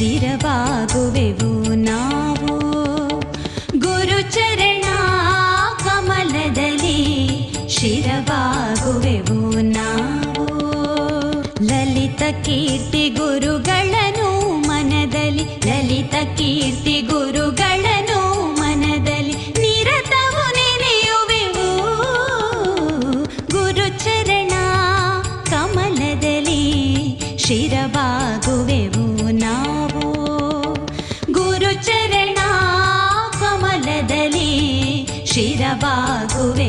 ಶಿರವಾಗುವೆವು ನಾವು. ಗುರುಚರಣ ಕಮಲದಲ್ಲಿ ಶಿರವಾಗುವೆವು ನಾವು. ಲಲಿತ ಕೀರ್ತಿ ಗುರುಗಳನ್ನು ಮನದಲ್ಲಿ, ಲಲಿತ ಕೀರ್ತಿ ಗುರುಗಳನ್ನು ಮನದಲ್ಲಿ ನಿರತವು ನೆನೆಯುವೆವು. ಗುರುಚರಣ ಚಿರವಾಗುವೆ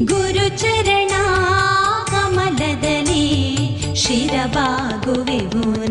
गुरुचरणमली शिरबे भू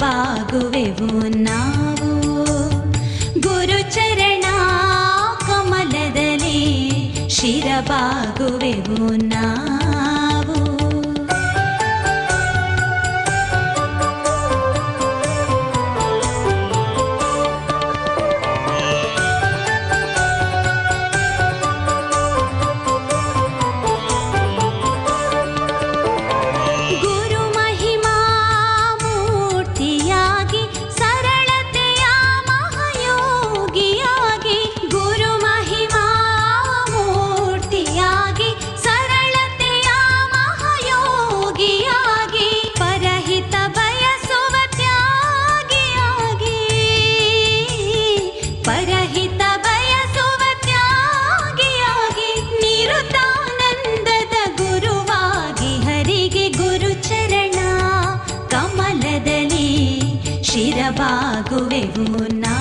బాగువెవు నావు గురుచరಣ కమలదలే ಶಿರಬಾಗುವೆವು ನಾ బాగువెవున్నా